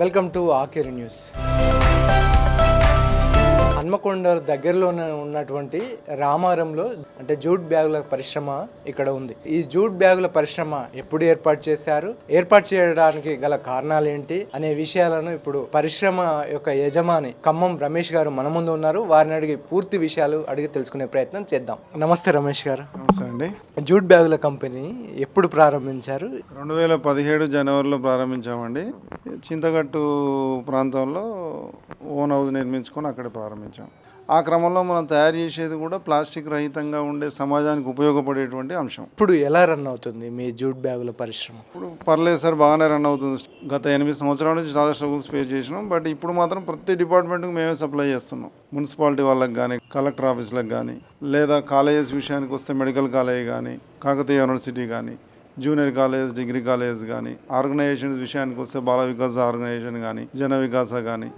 Welcome to ఆకేరి news Hanamkonda దగ్గరలోనే ఉన్నటువంటి రామారంలో అంటే జూట్ బ్యాగుల పరిశ్రమ ఇక్కడ ఉంది. ఈ జూట్ బ్యాగుల పరిశ్రమ ఎప్పుడు ఏర్పాటు చేశారు? ఏర్పాటు చేయడానికి గల కారణాలు ఏంటి అనే విషయాలను ఇప్పుడు పరిశ్రమ యొక్క యజమాని ఖమ్మం రమేష్ గారు మన ముందు ఉన్నారు. వారిని అడిగి పూర్తి విషయాలు అడిగి తెలుసుకునే ప్రయత్నం చేద్దాం. నమస్తే రమేష్ గారు. నమస్తే అండి. జూట్ బ్యాగుల కంపెనీ ఎప్పుడు ప్రారంభించారు? రెండు వేల పదిహేడు జనవరిలో ప్రారంభించామండి. చింతగట్టు ప్రాంతంలో ఓన్ హౌస్ నిర్మించుకొని అక్కడ ప్రారంభించాం. ఆ క్రమంలో మనం తయారు చేసేది కూడా ప్లాస్టిక్ రహితంగా ఉండే సమాజానికి ఉపయోగపడేటువంటి అంశం. ఇప్పుడు ఎలా రన్ అవుతుంది మీ జూట్ బ్యాగుల పరిశ్రమ? ఇప్పుడు పర్లేదు సార్ బాగానే రన్ అవుతుంది. గత ఎనిమిది సంవత్సరాల నుంచి చాలా స్ట్రగుల్స్ ఫేస్ చేసినాం. బట్ ఇప్పుడు మాత్రం ప్రతి డిపార్ట్మెంట్కి మేమే సప్లై చేస్తున్నాం. మున్సిపాలిటీ వాళ్ళకి కానీ కలెక్టర్ ఆఫీసులకు కానీ లేదా కాలేజెస్ విషయానికి వస్తే మెడికల్ కాలేజ్ కానీ కాకతీయ యూనివర్సిటీ కానీ జూనియర్ కాలేజ్ డిగ్రీ కాలేజ్ కానీ ఆర్గనైజేషన్స్ విషయానికి వస్తే బాల వికాస్ ఆర్గనైజేషన్ కానీ జన వికాస కానీ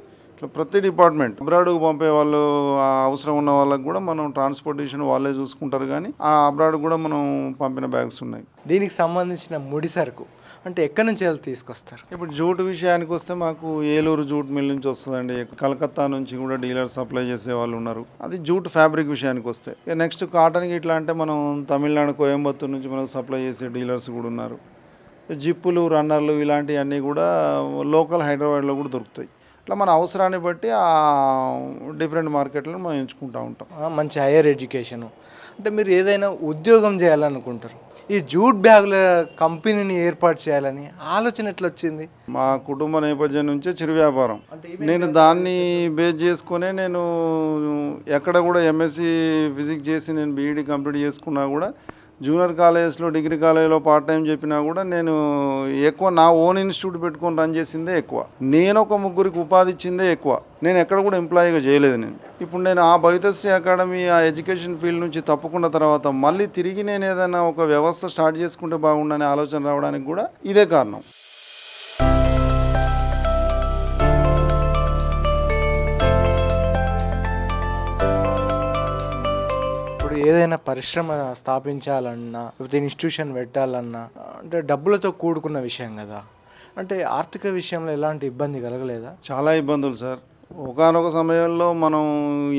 ఇట్లా ప్రతి డిపార్ట్మెంట్. అబ్రాడ్కు పంపే వాళ్ళు ఆ అవసరం ఉన్న వాళ్ళకి కూడా మనం ట్రాన్స్పోర్టేషన్ వాళ్ళే చూసుకుంటారు కానీ ఆ అబ్రాడ్ కూడా మనం పంపిన బ్యాగ్స్ ఉన్నాయి. దీనికి సంబంధించిన ముడి సరుకు అంటే ఎక్కడి నుంచి వెళ్ళి తీసుకొస్తారు? ఇప్పుడు జూట్ విషయానికి వస్తే మాకు ఏలూరు జూట్ మిల్ నుంచి వస్తుందండి. కలకత్తా నుంచి కూడా డీలర్ సప్లై చేసే వాళ్ళు ఉన్నారు. అది జూట్ ఫ్యాబ్రిక్ విషయానికి వస్తే. నెక్స్ట్ కాటన్కి ఇట్లా అంటే మనం తమిళనాడు కోయంబత్తూరు నుంచి మనకు సప్లై చేసే డీలర్స్ కూడా ఉన్నారు. జిప్పులు రన్నర్లు ఇలాంటివన్నీ కూడా లోకల్ హైదరాబాద్లో కూడా దొరుకుతాయి. ఇట్లా మన అవసరాన్ని బట్టి ఆ డిఫరెంట్ మార్కెట్లను మనం ఎంచుకుంటూ ఉంటాం. మంచి హైయర్ ఎడ్యుకేషను. అంటే మీరు ఏదైనా ఉద్యోగం చేయాలనుకుంటారు. ఈ జూట్ బ్యాగుల కంపెనీని ఏర్పాటు చేయాలని ఆలోచన ఎట్లా వచ్చింది మా కుటుంబ నేపథ్యం నుంచే చిరు వ్యాపారం. నేను దాన్ని బేస్ చేసుకునే నేను ఎక్కడ కూడా ఎంఎస్సి ఫిజిక్స్ చేసి నేను బీఈడి కంప్లీట్ చేసుకున్నా కూడా జూనియర్ కాలేజ్లో డిగ్రీ కాలేజ్లో పార్ట్ టైం చెప్పినా కూడా నేను ఎక్కువ నా ఓన్ ఇన్స్టిట్యూట్ పెట్టుకొని రన్ చేసిందే ఎక్కువ. నేను ఒక ముగ్గురికి ఉపాధి ఇచ్చిందే ఎక్కువ. నేను ఎక్కడ కూడా ఎంప్లాయీగా చేయలేదు నేను. ఇప్పుడు నేను ఆ భవితశ్రీ అకాడమీ ఆ ఎడ్యుకేషన్ ఫీల్డ్ నుంచి తప్పుకున్న తర్వాత మళ్ళీ తిరిగి నేను ఏదైనా ఒక వ్యవస్థ స్టార్ట్ చేసుకుంటే బాగుండనే ఆలోచన రావడానికి కూడా ఇదే కారణం. ఏదైనా పరిశ్రమ స్థాపించాలన్నా లేకపోతే ఇన్స్టిట్యూషన్ పెట్టాలన్నా అంటే డబ్బులతో కూడుకున్న విషయం కదా. అంటే ఆర్థిక విషయంలో ఎలాంటి ఇబ్బంది కలగలేదా? చాలా ఇబ్బందులు సార్. ఒకనొక సమయంలో మనం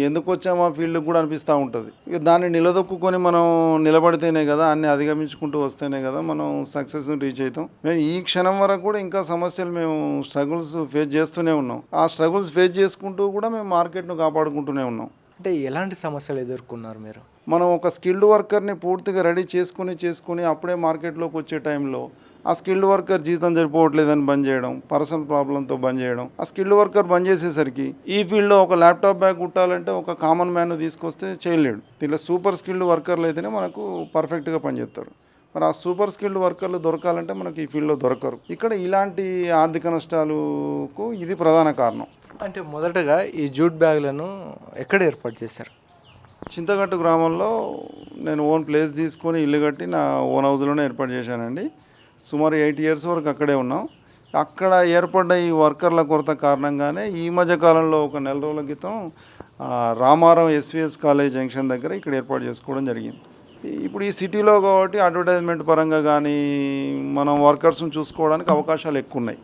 ఎందుకు వచ్చామో ఫీల్డ్కి కూడా అనిపిస్తూ ఉంటుంది. ఇక దాన్ని నిలదొక్కుని మనం నిలబడితేనే కదా అన్ని అధిగమించుకుంటూ వస్తేనే కదా మనం సక్సెస్ రీచ్ అవుతాం. మేము ఈ క్షణం వరకు కూడా ఇంకా సమస్యలు మేము స్ట్రగుల్స్ ఫేస్ చేస్తూనే ఉన్నాం. ఆ స్ట్రగుల్స్ ఫేస్ చేసుకుంటూ కూడా మేము మార్కెట్ను కాపాడుకుంటూనే ఉన్నాం. అంటే ఎలాంటి సమస్యలు ఎదుర్కొన్నారు మీరు? మనం ఒక స్కిల్డ్ వర్కర్ని పూర్తిగా రెడీ చేసుకుని చేసుకుని అప్పుడే మార్కెట్లోకి వచ్చే టైంలో ఆ స్కిల్డ్ వర్కర్ జీతం సరిపోవట్లేదని బంద్ చేయడం పర్సనల్ ప్రాబ్లంతో బంద్ చేయడం ఆ స్కిల్డ్ వర్కర్ బంద్ చేసేసరికి ఈ ఫీల్డ్లో ఒక ల్యాప్టాప్ బ్యాగ్ కుట్టాలంటే ఒక కామన్ మ్యాన్ తీసుకొస్తే చేయలేడు. దీంట్లో సూపర్ స్కిల్డ్ వర్కర్లు అయితేనే మనకు పర్ఫెక్ట్గా పనిచేస్తారు. మరి ఆ సూపర్ స్కిల్డ్ వర్కర్లు దొరకాలంటే మనకి ఈ ఫీల్డ్లో దొరకరు. ఇక్కడ ఇలాంటి ఆర్థిక నష్టాలకు ఇది ప్రధాన కారణం. అంటే మొదటగా ఈ జూట్ బ్యాగులను ఎక్కడ ఏర్పాటు చేశారు? చింతగట్టు గ్రామంలో నేను ఓన్ ప్లేస్ తీసుకొని ఇల్లు కట్టి నా ఓన్ హౌస్లోనే ఏర్పాటు చేశానండి. సుమారు ఎయిట్ ఇయర్స్ వరకు అక్కడే ఉన్నాం. అక్కడ ఏర్పడ్డ ఈ వర్కర్ల కొరత కారణంగానే ఈ మధ్య కాలంలో ఒక నెల రోజుల క్రితం Ramarao Ramaram SVS college junction దగ్గర ఇక్కడ ఏర్పాటు చేసుకోవడం జరిగింది. ఇప్పుడు ఈ సిటీలో కాబట్టి అడ్వర్టైజ్మెంట్ పరంగా కానీ మనం వర్కర్స్ని చూసుకోవడానికి అవకాశాలు ఎక్కువ ఉన్నాయి.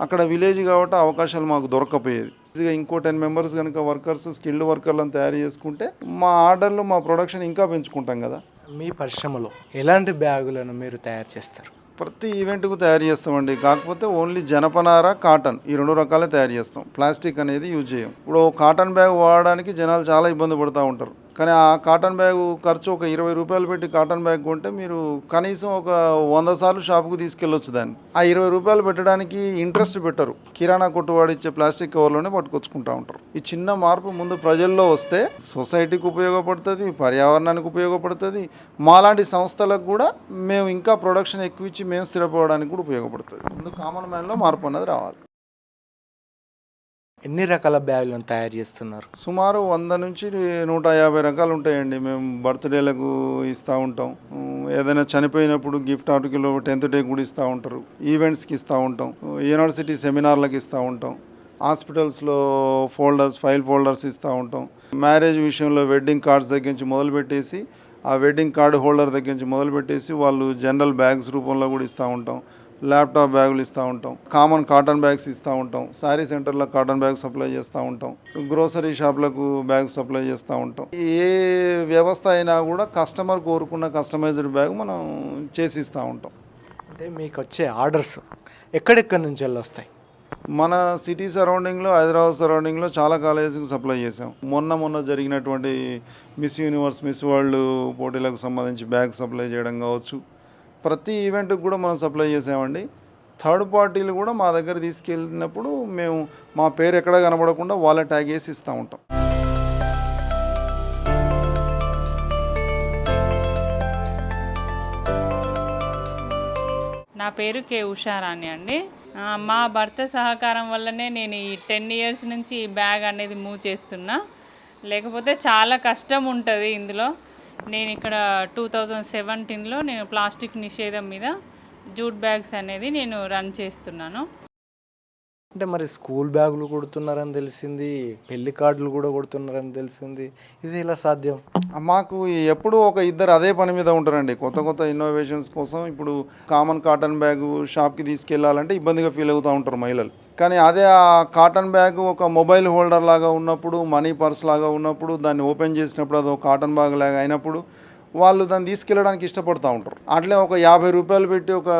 అక్కడ విలేజ్ కాబట్టి అవకాశాలు మాకు దొరకకపోయేది. ఇదిగా ఇంకో టెన్ మెంబర్స్ కనుక వర్కర్స్ స్కిల్డ్ వర్కర్లను తయారు చేసుకుంటే మా ఆర్డర్లు మా ప్రొడక్షన్ ఇంకా పెంచుకుంటాం కదా. మీ పరిశ్రమలో ఎలాంటి బ్యాగులను మీరు తయారు చేస్తారు? ప్రతి ఈవెంట్కు తయారు చేస్తామండి. కాకపోతే ఓన్లీ జనపనార కాటన్ ఈ రెండు రకాలే తయారు చేస్తాం. ప్లాస్టిక్ అనేది యూజ్ చేయం. ఇప్పుడు కాటన్ బ్యాగ్ వాడడానికి జనాలు చాలా ఇబ్బంది పడుతూ ఉంటారు. కానీ ఆ కాటన్ బ్యాగ్ ఖర్చు ఒక ఇరవై రూపాయలు పెట్టి కాటన్ బ్యాగ్ కొంటే మీరు కనీసం ఒక వంద సార్లు షాపుకు తీసుకెళ్ళొచ్చు దాన్ని. ఆ ఇరవై రూపాయలు పెట్టడానికి ఇంట్రెస్ట్ పెట్టరు. కిరాణా కొట్టు వాడిచ్చే ప్లాస్టిక్ కవర్లోనే పట్టుకొచ్చుకుంటా ఉంటారు. ఈ చిన్న మార్పు ముందు ప్రజల్లో వస్తే సొసైటీకి ఉపయోగపడుతుంది పర్యావరణానికి ఉపయోగపడుతుంది. మాలాంటి సంస్థలకు కూడా మేము ఇంకా ప్రొడక్షన్ ఎక్కువ ఇచ్చి మేము స్థిరపడడానికి కూడా ఉపయోగపడుతుంది. ముందు కామన్ మ్యాన్లో మార్పు అన్నది రావాలి. ఎన్ని రకాల బ్యాగులను తయారు చేస్తున్నారు? సుమారు వంద నుంచి నూట యాభై రకాలు ఉంటాయండి. మేము బర్త్డేలకు ఇస్తూ ఉంటాం. ఏదైనా చనిపోయినప్పుడు గిఫ్ట్ ఆర్టికల్ టెన్త్ డే కూడా ఇస్తూ ఉంటారు. ఈవెంట్స్కి ఇస్తూ ఉంటాం. యూనివర్సిటీ సెమినార్లకు ఇస్తూ ఉంటాం. హాస్పిటల్స్లో ఫోల్డర్స్ ఫైల్ ఫోల్డర్స్ ఇస్తూ ఉంటాం. మ్యారేజ్ విషయంలో వెడ్డింగ్ కార్డ్స్ దగ్గర నుంచి మొదలుపెట్టేసి ఆ వెడ్డింగ్ కార్డు హోల్డర్ దగ్గర నుంచి మొదలుపెట్టేసి వాళ్ళు జనరల్ బ్యాగ్స్ రూపంలో కూడా ఇస్తూ ఉంటాం. ల్యాప్టాప్ బ్యాగులు ఇస్తూ ఉంటాం. కామన్ కాటన్ బ్యాగ్స్ ఇస్తూ ఉంటాం. శారీ సెంటర్లో కాటన్ బ్యాగ్ సప్లై చేస్తూ ఉంటాం. గ్రోసరీ షాప్లకు బ్యాగ్ సప్లై చేస్తూ ఉంటాం. ఏ వ్యవస్థ అయినా కూడా కస్టమర్ కోరుకున్న కస్టమైజ్డ్ బ్యాగ్ మనం చేసి ఇస్తూ ఉంటాం. అంటే మీకు వచ్చే ఆర్డర్స్ ఎక్కడెక్కడి నుంచి వెళ్ళి వస్తాయి మన సిటీ సరౌండింగ్లో హైదరాబాద్ సరౌండింగ్లో చాలా కాలేజీకి సప్లై చేసాం మొన్న మొన్న జరిగినటువంటి మిస్ యూనివర్స్ మిస్ వరల్డ్ పోటీలకు సంబంధించి బ్యాగ్ సప్లై చేయడం కావచ్చు. ప్రతి ఈవెంట్కి కూడా మనం సప్లై చేసామండి. థర్డ్ పార్టీలు కూడా మా దగ్గర తీసుకెళ్ళినప్పుడు మేము మా పేరు ఎక్కడ కనబడకుండా వాళ్ళ ట్యాగ్ వేసి ఇస్తూ ఉంటాం. నా పేరు కే ఉషారాణి అండి. మా భర్త సహకారం వల్లనే నేను ఈ టెన్ ఇయర్స్ నుంచి ఈ బ్యాగ్ అనేది మూవ్ చేస్తున్నా. లేకపోతే చాలా కష్టం ఉంటుంది ఇందులో. నేను ఇక్కడ టూ థౌజండ్ సెవెంటీన్లో నేను ప్లాస్టిక్ నిషేధం మీద జూట్ బ్యాగ్స్ అనేది నేను రన్ చేస్తున్నాను. అంటే మరి స్కూల్ బ్యాగులు కొడుతున్నారని తెలిసింది పెళ్ళి కార్డులు కూడా కొడుతున్నారని తెలిసింది ఇది ఎలా సాధ్యం? మాకు ఎప్పుడు ఒక ఇద్దరు అదే పని మీద ఉంటారండి. కొత్త కొత్త ఇన్నోవేషన్స్ కోసం ఇప్పుడు కామన్ కాటన్ బ్యాగ్ షాప్కి తీసుకెళ్ళాలంటే ఇబ్బందిగా ఫీల్ అవుతూ ఉంటారు మహిళలు. కానీ అదే ఆ కాటన్ బ్యాగ్ ఒక మొబైల్ హోల్డర్ లాగా ఉన్నప్పుడు మనీ పర్స్ లాగా ఉన్నప్పుడు దాన్ని ఓపెన్ చేసినప్పుడు అది ఒక కాటన్ బ్యాగ్ లాగా అయినప్పుడు వాళ్ళు దాన్ని తీసుకెళ్ళడానికి ఇష్టపడుతూ ఉంటారు. అట్లే ఒక యాభై రూపాయలు పెట్టి ఒక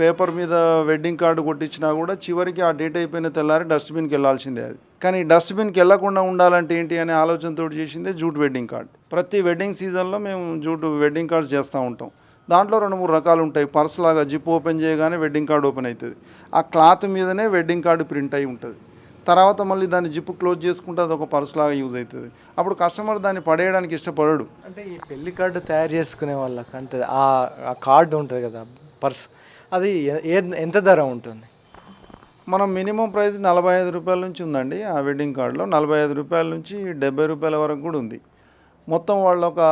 పేపర్ మీద వెడ్డింగ్ కార్డు కొట్టించినా కూడా చివరికి ఆ డేట్ అయిపోయిన తెల్లారి డస్ట్బిన్కి వెళ్ళాల్సిందే అది. కానీ డస్ట్బిన్కి వెళ్ళకుండా ఉండాలంటే ఏంటి అనే ఆలోచనతో చేసిందే జూట్ వెడ్డింగ్ కార్డ్. ప్రతి వెడ్డింగ్ సీజన్లో మేము జూట్ వెడ్డింగ్ కార్డ్స్ చేస్తూ ఉంటాం. దాంట్లో రెండు మూడు రకాలు ఉంటాయి. పర్స్ లాగా జిప్ ఓపెన్ చేయగానే వెడ్డింగ్ కార్డు ఓపెన్ అవుతుంది ఆ క్లాత్ మీదనే వెడ్డింగ్ కార్డు ప్రింట్ అయి ఉంటుంది. తర్వాత మళ్ళీ దాన్ని జిప్ క్లోజ్ చేసుకుంటే అది ఒక పర్స్ లాగా యూజ్ అవుతుంది అప్పుడు కస్టమర్ దాన్ని పడేయడానికి ఇష్టపడడు. అంటే ఈ పెళ్ళి కార్డు తయారు చేసుకునే వాళ్ళకి అంతే ఆ కార్డు ఉంటుంది కదా పర్స్ అది ఎంత ధర ఉంటుంది? మనం మినిమం ప్రైస్ నలభై ఐదు రూపాయల నుంచి ఉందండి. ఆ వెడ్డింగ్ కార్డులో నలభై ఐదు రూపాయల నుంచి డెబ్బై రూపాయల వరకు కూడా ఉంది. మొత్తం వాళ్ళు ఒక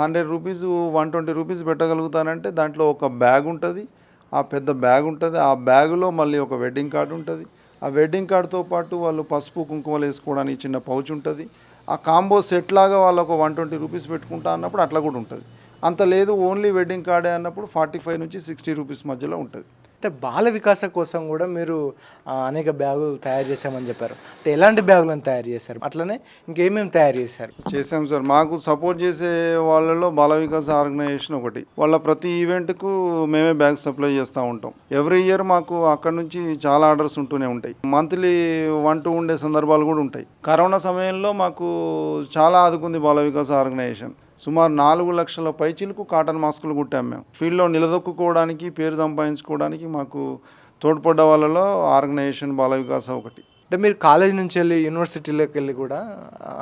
hundred rupees one twenty rupees పెట్టగలుగుతానంటే దాంట్లో ఒక బ్యాగ్ ఉంటుంది. ఆ పెద్ద బ్యాగ్ ఉంటుంది. ఆ బ్యాగులో మళ్ళీ ఒక వెడ్డింగ్ కార్డు ఉంటుంది. ఆ వెడ్డింగ్ కార్డుతో పాటు వాళ్ళు పసుపు కుంకుమలు వేసుకోవడానికి చిన్న పౌచ్ ఉంటుంది. ఆ కాంబో సెట్ లాగా వాళ్ళు ఒక వన్ ట్వంటీ రూపీస్ పెట్టుకుంటా అన్నప్పుడు అట్లా కూడా ఉంటుంది. అంత లేదు ఓన్లీ వెడ్డింగ్ కార్డే అన్నప్పుడు ఫార్టీ ఫైవ్ నుంచి సిక్స్టీ రూపీస్ మధ్యలో ఉంటుంది. అంటే బాల వికాసం కోసం కూడా మీరు అనేక బ్యాగులు తయారు చేశామని చెప్పారు. అంటే ఎలాంటి బ్యాగులను తయారు చేశారు? అట్లనే ఇంకేమేమి తయారు చేశారు? చేసాం సార్. మాకు సపోర్ట్ చేసే వాళ్ళలో బాల వికాస్ ఆర్గనైజేషన్ ఒకటి. వాళ్ళ ప్రతి ఈవెంట్కు మేమే బ్యాగ్ సప్లై చేస్తూ ఉంటాం. ఎవ్రీ ఇయర్ మాకు అక్కడ నుంచి చాలా ఆర్డర్స్ ఉంటూనే ఉంటాయి. మంత్లీ వన్ టూ ఉండే సందర్భాలు కూడా ఉంటాయి. కరోనా సమయంలో మాకు చాలా ఆదుకుంది బాల వికాస్ ఆర్గనైజేషన్. సుమారు నాలుగు లక్షల పైచిలకు కాటన్ మాస్కులు కుట్టాం మేము. ఫీల్డ్లో నిలదొక్కుకోవడానికి పేరు సంపాదించుకోవడానికి మాకు తోడ్పడ్డ వాళ్ళలో ఆర్గనైజేషన్ బాల వికాస ఒకటి. అంటే మీరు కాలేజ్ నుంచి వెళ్ళి యూనివర్సిటీలోకి వెళ్ళి కూడా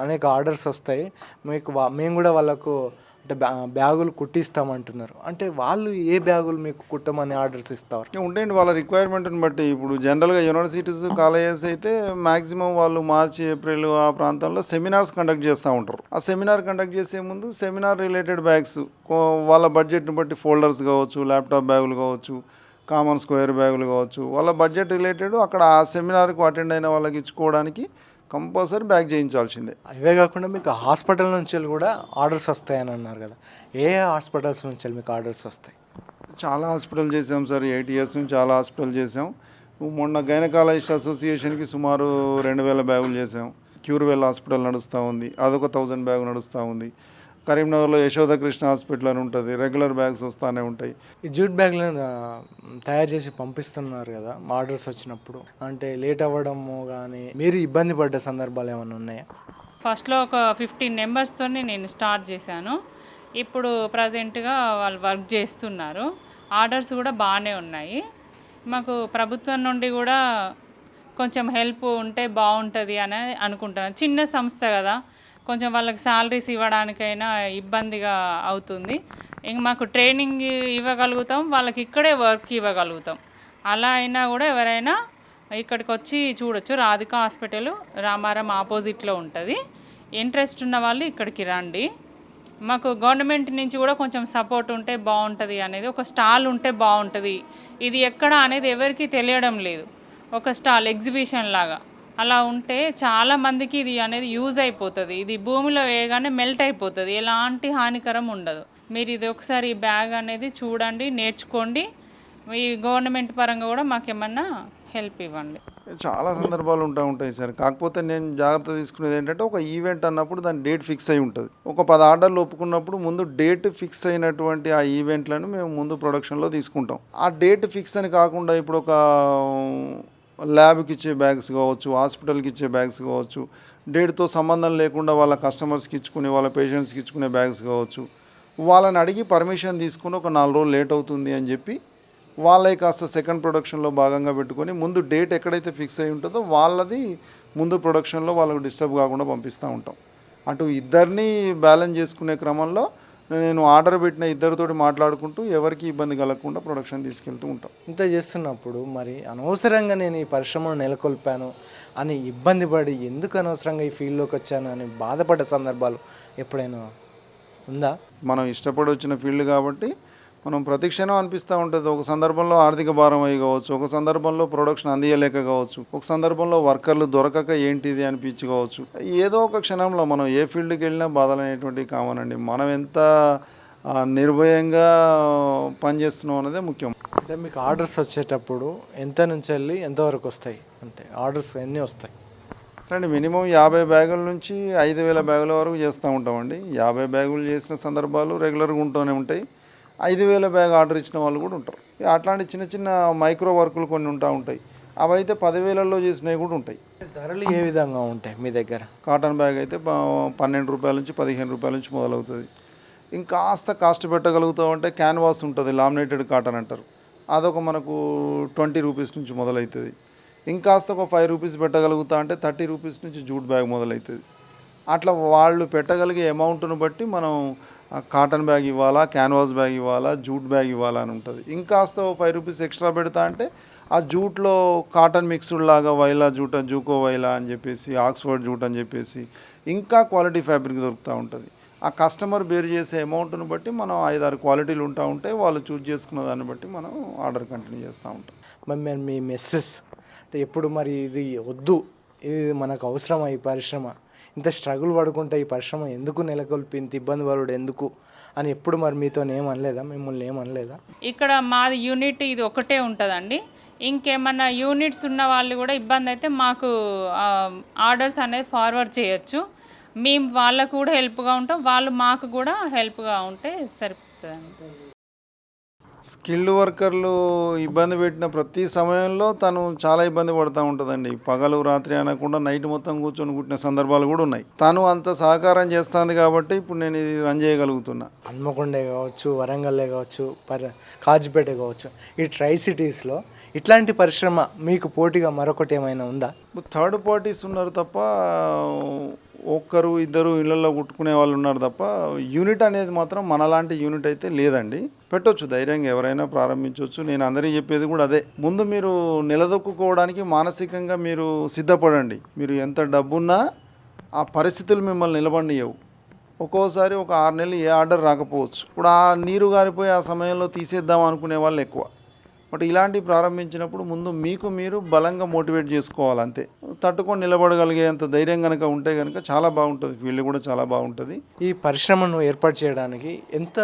అనేక ఆర్డర్స్ వస్తాయి. మీకు మేము కూడా వాళ్ళకు అంటే బ్యా- బ్యాగులు కుట్టిస్తామంటున్నారు. అంటే వాళ్ళు ఏ బ్యాగులు మీకు కుట్టమని ఆర్డర్స్ ఇస్తారు? ఉంటాయండి వాళ్ళ రిక్వైర్మెంట్ని బట్టి. ఇప్పుడు జనరల్గా యూనివర్సిటీస్ కాలేజెస్ అయితే మాక్సిమం వాళ్ళు మార్చి ఏప్రిల్ ఆ ప్రాంతంలో సెమినార్స్ కండక్ట్ చేస్తూ ఉంటారు. ఆ సెమినార్ కండక్ట్ చేసే ముందు సెమినార్ రిలేటెడ్ బ్యాగ్స్ వాళ్ళ బడ్జెట్ని బట్టి ఫోల్డర్స్ కావచ్చు ల్యాప్టాప్ బ్యాగులు కావచ్చు కామన్ స్క్వేర్ బ్యాగులు కావచ్చు వాళ్ళ బడ్జెట్ రిలేటెడ్ అక్కడ ఆ సెమినార్కు అటెండ్ అయిన వాళ్ళకి ఇచ్చుకోవడానికి కంపల్సరీ బ్యాగ్ చేయించాల్సిందే. అవే కాకుండా మీకు హాస్పిటల్ నుంచి కూడా ఆర్డర్స్ వస్తాయని అన్నారు కదా. ఏ హాస్పిటల్స్ నుంచి మీకు ఆర్డర్స్ వస్తాయి? చాలా హాస్పిటల్ చేసాం సార్ ఎయిట్ ఇయర్స్ నుంచి చాలా హాస్పిటల్ చేసాం మొన్న గైనకాలజిస్ట్ అసోసియేషన్కి సుమారు రెండు వేల బ్యాగులు చేసాం క్యూర్వెల్ హాస్పిటల్ నడుస్తూ ఉంది అదొక థౌజండ్ బ్యాగ్ నడుస్తూ ఉంది. కరీంనగర్లో యశోద కృష్ణ హాస్పిటల్ అని ఉంటుంది. రెగ్యులర్ బ్యాగ్స్ వస్తూనే ఉంటాయి. ఈ జూట్ బ్యాగ్లను ఆ, తయారు చేసి పంపిస్తున్నారు కదా ఆర్డర్స్ వచ్చినప్పుడు. అంటే లేట్ అవ్వడము కానీ మీరు ఇబ్బంది పడ్డ సందర్భాలు ఏమైనా ఉన్నాయా? ఫస్ట్లో ఒక ఫిఫ్టీన్ నెంబర్స్తో నేను స్టార్ట్ చేశాను. ఇప్పుడు ప్రజెంట్గా వాళ్ళు వర్క్ చేస్తున్నారు. ఆర్డర్స్ కూడా బాగానే ఉన్నాయి. మాకు ప్రభుత్వం నుండి కూడా కొంచెం హెల్ప్ ఉంటే బాగుంటుంది అని అనుకుంటున్నాను. చిన్న సంస్థ కదా కొంచెం వాళ్ళకి శాలరీస్ ఇవ్వడానికైనా ఇబ్బందిగా అవుతుంది. ఇంక మాకు ట్రైనింగ్ ఇవ్వగలుగుతాం వాళ్ళకి ఇక్కడే వర్క్ ఇవ్వగలుగుతాం. అలా అయినా కూడా ఎవరైనా ఇక్కడికి వచ్చి చూడొచ్చు. రాధిక హాస్పిటల్ రామారం ఆపోజిట్లో ఉంటుంది. ఇంట్రెస్ట్ ఉన్న వాళ్ళు ఇక్కడికి రండి. మాకు గవర్నమెంట్ నుంచి కూడా కొంచెం సపోర్ట్ ఉంటే బాగుంటుంది అనేది ఒక స్టాల్ ఉంటే బాగుంటుంది. ఇది ఎక్కడ అనేది ఎవరికీ తెలియడం లేదు. ఒక స్టాల్ ఎగ్జిబిషన్ లాగా. అలా ఉంటే చాలామందికి ఇది అనేది యూజ్ అయిపోతుంది. ఇది భూమిలో వేయగానే మెల్ట్ అయిపోతుంది. ఎలాంటి హానికరం ఉండదు. మీరు ఇది ఒకసారి ఈ బ్యాగ్ అనేది చూడండి నేర్చుకోండి. ఈ గవర్నమెంట్ పరంగా కూడా మాకేమన్నా హెల్ప్ ఇవ్వండి. చాలా సందర్భాలు ఉంటా ఉంటాయి సార్. కాకపోతే నేను జాగ్రత్త తీసుకునేది ఏంటంటే ఒక ఈవెంట్ అన్నప్పుడు దాని డేట్ ఫిక్స్ అయి ఉంటుంది. ఒక పది ఆర్డర్లు ఒప్పుకున్నప్పుడు ముందు డేట్ ఫిక్స్ అయినటువంటి ఆ ఈవెంట్లను మేము ముందు ప్రొడక్షన్లో తీసుకుంటాం. ఆ డేట్ ఫిక్స్ అని కాకుండా ఇప్పుడు ఒక ల్యాబ్కి ఇచ్చే బ్యాగ్స్ కావచ్చు హాస్పిటల్కి ఇచ్చే బ్యాగ్స్ కావచ్చు డేట్తో సంబంధం లేకుండా వాళ్ళ కస్టమర్స్కి ఇచ్చుకునే వాళ్ళ పేషెంట్స్కి ఇచ్చుకునే బ్యాగ్స్ కావచ్చు. వాళ్ళని అడిగి పర్మిషన్ తీసుకుని ఒక నాలుగు రోజులు లేట్ అవుతుంది అని చెప్పి వాళ్ళే కాస్త సెకండ్ ప్రొడక్షన్లో భాగంగా పెట్టుకొని ముందు డేట్ ఎక్కడైతే ఫిక్స్ అయి ఉంటుందో వాళ్ళది ముందు ప్రొడక్షన్లో వాళ్ళకు డిస్టర్బ్ కాకుండా పంపిస్తూ ఉంటాం. అటు ఇద్దరిని బ్యాలెన్స్ చేసుకునే క్రమంలో నేను ఆర్డర్ పెట్టిన ఇద్దరితోటి మాట్లాడుకుంటూ ఎవరికి ఇబ్బంది కలగకుండా ప్రొడక్షన్ తీసుకెళ్తూ ఉంటాం. ఇంత చేస్తున్నప్పుడు మరి అనవసరంగా నేను ఈ పరిశ్రమను నెలకొల్పాను అని ఇబ్బంది పడి ఎందుకు అనవసరంగా ఈ ఫీల్డ్లోకి వచ్చాను అని బాధపడ్డ సందర్భాలు ఎప్పుడైనా ఉందా? మనం ఇష్టపడి వచ్చిన ఫీల్డ్ కాబట్టి మనం ప్రతిక్షణం అనిపిస్తూ ఉంటుంది. ఒక సందర్భంలో ఆర్థిక భారం అయి కావచ్చు ఒక సందర్భంలో ప్రొడక్షన్ అందియలేక కావచ్చు ఒక సందర్భంలో వర్కర్లు దొరకక ఏంటిది అనిపించి కావచ్చు. ఏదో ఒక క్షణంలో మనం ఏ ఫీల్డ్కి వెళ్ళినా బాధలు అనేటువంటివి కామన్ అండి. మనం ఎంత నిర్భయంగా పనిచేస్తున్నాం అన్నదే ముఖ్యం. అంటే మీకు ఆర్డర్స్ వచ్చేటప్పుడు ఎంత నుంచి వెళ్ళి ఎంతవరకు వస్తాయి? అంటే ఆర్డర్స్ ఎన్ని వస్తాయి? సరే మినిమం యాభై బ్యాగుల నుంచి ఐదు వేల బ్యాగుల వరకు చేస్తూ ఉంటామండి. యాభై బ్యాగులు చేసిన సందర్భాలు రెగ్యులర్గా ఉంటూనే ఉంటాయి. ఐదు వేల బ్యాగ్ ఆర్డర్ ఇచ్చిన వాళ్ళు కూడా ఉంటారు. అట్లాంటి చిన్న చిన్న మైక్రో వర్కులు కొన్ని ఉంటా ఉంటాయి. అవి అయితే పదివేలలో చేసినవి కూడా ఉంటాయి. ధరలు ఏ విధంగా ఉంటాయి మీ దగ్గర? కాటన్ బ్యాగ్ అయితే పన్నెండు రూపాయల నుంచి పదిహేను రూపాయల నుంచి మొదలవుతుంది. ఇంకాస్త కాస్ట్ పెట్టగలుగుతామంటే క్యాన్వాస్ ఉంటుంది లామినేటెడ్ కాటన్ అంటారు. అదొక మనకు ట్వంటీ రూపీస్ నుంచి మొదలవుతుంది ఇంకాస్త ఒక ఫైవ్ రూపీస్ పెట్టగలుగుతా అంటే థర్టీ రూపీస్ నుంచి జూట్ బ్యాగ్ మొదలవుతుంది అట్లా వాళ్ళు పెట్టగలిగే అమౌంట్ను బట్టి మనం కాటన్ బ్యాగ్ ఇవ్వాలా క్యాన్వాస్ బ్యాగ్ ఇవ్వాలా జూట్ బ్యాగ్ ఇవ్వాలా అని ఉంటుంది. ఇంకాస్త ఫైవ్ రూపీస్ ఎక్స్ట్రా పెడతా అంటే ఆ జూట్లో కాటన్ మిక్స్డ్ లాగా వైలా జూట్ జూకో వైలా అని చెప్పేసి ఆక్స్ఫర్డ్ జూట్ అని చెప్పేసి ఇంకా క్వాలిటీ ఫ్యాబ్రిక్ దొరుకుతూ ఉంటుంది. ఆ కస్టమర్ బేర్ చేసే అమౌంట్ను బట్టి మనం ఐదారు క్వాలిటీలు ఉంటా ఉంటే వాళ్ళు చూజ్ చేసుకున్న దాన్ని బట్టి మనం ఆర్డర్ కంటిన్యూ చేస్తూ ఉంటాం. మరి మీ మెస్సెస్ అంటే ఎప్పుడు మరి ఇది వద్దు ఇది మనకు అవసరమా ఈ పరిశ్రమ? ఇంత స్ట్రగుల్ పడుకుంటే ఈ పరిశ్రమ ఎందుకు నెలకొల్పి ఇంత ఇబ్బంది పడుడు ఎందుకు? అని ఎప్పుడు మరి మీతో ఏమనలేదా మిమ్మల్ని ఏమనలేదా ఇక్కడ మాది యూనిట్ ఇది ఒకటే ఉంటుందండి. ఇంకేమన్నా యూనిట్స్ ఉన్న వాళ్ళు కూడా ఇబ్బంది అయితే మాకు ఆర్డర్స్ అనేది ఫార్వర్డ్ చేయొచ్చు. మేము వాళ్ళకు కూడా హెల్ప్గా ఉంటాం. వాళ్ళు మాకు కూడా హెల్ప్గా ఉంటే సరిపోతుంది స్కిల్డ్ వర్కర్లు ఇబ్బంది పెట్టిన ప్రతి సమయంలో తను చాలా ఇబ్బంది పడుతూ ఉంటుందండి. పగలు రాత్రి అనకుండా నైట్ మొత్తం కూర్చొని కుట్టిన సందర్భాలు కూడా ఉన్నాయి. తను అంత సహకారం చేస్తుంది కాబట్టి ఇప్పుడు నేను ఇది రన్ చేయగలుగుతున్నా. హన్మకొండే కావచ్చు వరంగల్లే కావచ్చు పర కాజిపేట కావచ్చు ఈ ట్రై సిటీస్లో ఇట్లాంటి పరిశ్రమ మీకు పోటీగా మరొకటి ఏమైనా ఉందా? థర్డ్ పార్టీస్ ఉన్నారు తప్ప ఒక్కరు ఇద్దరు ఇళ్ళలో కుట్టుకునే వాళ్ళు ఉన్నారు తప్ప యూనిట్ అనేది మాత్రం మనలాంటి యూనిట్ అయితే లేదండి. పెట్టొచ్చు ధైర్యంగా ఎవరైనా ప్రారంభించవచ్చు నేను అందరికీ చెప్పేది కూడా అదే. ముందు మీరు నిలదొక్కుకోవడానికి మానసికంగా మీరు సిద్ధపడండి. మీరు ఎంత డబ్బున్నా ఆ పరిస్థితులు మిమ్మల్ని నిలబడియవు ఒక్కోసారి ఒక ఆరు నెలలు ఏ ఆర్డర్ రాకపోవచ్చు. ఇప్పుడు ఆ నీరు గారిపోయి ఆ సమయంలో తీసేద్దాం అనుకునే వాళ్ళు ఎక్కువ. బట్ ఇలాంటివి ప్రారంభించినప్పుడు ముందు మీకు మీరు బలంగా మోటివేట్ చేసుకోవాలి అంతే. తట్టుకొని నిలబడగలిగేంత ధైర్యం కనుక ఉంటే కనుక చాలా బాగుంటుంది ఫీల్డ్ కూడా చాలా బాగుంటుంది. ఈ పరిశ్రమను ఏర్పాటు చేయడానికి ఎంత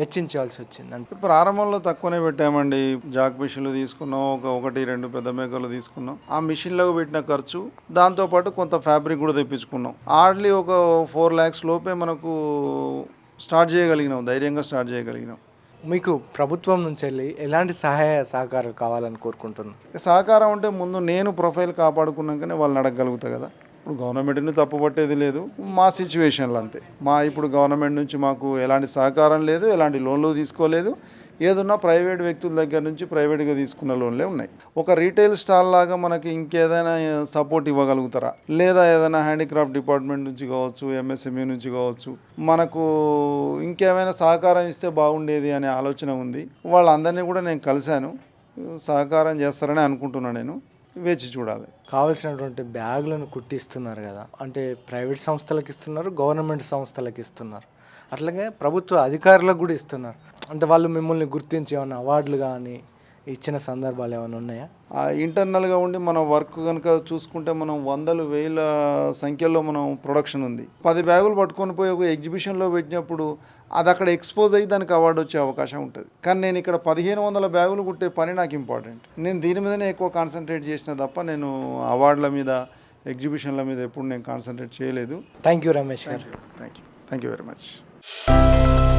వెచ్చించాల్సి వచ్చింది? అంటే ప్రారంభంలో తక్కువనే పెట్టామండి. జాక్ మిషన్లు తీసుకున్నాం ఒక ఒకటి రెండు పెద్ద మేకలు తీసుకున్నాం. ఆ మిషన్లకు పెట్టిన ఖర్చు దాంతోపాటు కొంత ఫ్యాబ్రిక్ కూడా తెప్పించుకున్నాం. హార్డ్లీ ఒక ఫోర్ ల్యాక్స్ లోపే మనకు స్టార్ట్ చేయగలిగినాం ధైర్యంగా స్టార్ట్ చేయగలిగినాం. మీకు ప్రభుత్వం నుంచి వెళ్ళి ఎలాంటి సహాయ సహకారాలు కావాలని కోరుకుంటున్నాను సహకారం అంటే ముందు నేను ప్రొఫైల్ కాపాడుకున్నాకనే వాళ్ళని అడగగలుగుతా కదా. ఇప్పుడు గవర్నమెంట్ని తప్పుపట్టేది లేదు. మా సిచ్యువేషన్లు అంతే. మా ఇప్పుడు గవర్నమెంట్ నుంచి మాకు ఎలాంటి సహకారం లేదు ఎలాంటి లోన్లు తీసుకోలేదు. ఏదున్నా ప్రైవేట్ వ్యక్తుల దగ్గర నుంచి ప్రైవేట్గా తీసుకున్న లోన్లే ఉన్నాయి. ఒక రీటైల్ స్టాల్ లాగా మనకి ఇంకేదైనా సపోర్ట్ ఇవ్వగలుగుతారా? లేదా ఏదైనా హ్యాండిక్రాఫ్ట్ డిపార్ట్మెంట్ నుంచి కావచ్చు ఎంఎస్ఎంఈ నుంచి కావచ్చు మనకు ఇంకేమైనా సహకారం ఇస్తే బాగుండేది అనే ఆలోచన ఉంది. వాళ్ళందరినీ కూడా నేను కలిశాను. సహకారం చేస్తారని అనుకుంటున్నాను నేను. వేచి చూడాలి. కావలసినటువంటి బ్యాగులను కుట్టిస్తున్నారు కదా. అంటే ప్రైవేట్ సంస్థలకు ఇస్తున్నారు గవర్నమెంట్ సంస్థలకు ఇస్తున్నారు. అట్లాగే ప్రభుత్వ అధికారులకు కూడా ఇస్తున్నారు. అంటే వాళ్ళు మిమ్మల్ని గుర్తించి ఏమైనా అవార్డులు కానీ ఇచ్చిన సందర్భాలు ఏమైనా ఉన్నాయా? ఇంటర్నల్గా ఉండి మన వర్క్ కనుక చూసుకుంటే మనం వందలు వేల సంఖ్యలో మనం ప్రొడక్షన్ ఉంది. పది బ్యాగులు పట్టుకొని పోయి ఒక ఎగ్జిబిషన్లో పెట్టినప్పుడు అది అక్కడ ఎక్స్పోజ్ అయ్యి దానికి అవార్డు వచ్చే అవకాశం ఉంటుంది. కానీ నేను ఇక్కడ పదిహేను వందల బ్యాగులు కుట్టే పని నాకు ఇంపార్టెంట్. నేను దీని మీదనే ఎక్కువ కాన్సన్ట్రేట్ చేసిన తప్ప నేను అవార్డుల మీద ఎగ్జిబిషన్ల మీద ఎప్పుడు నేను కాన్సన్ట్రేట్ చేయలేదు. Thank you Ramesh garu. Thank you thank you very much.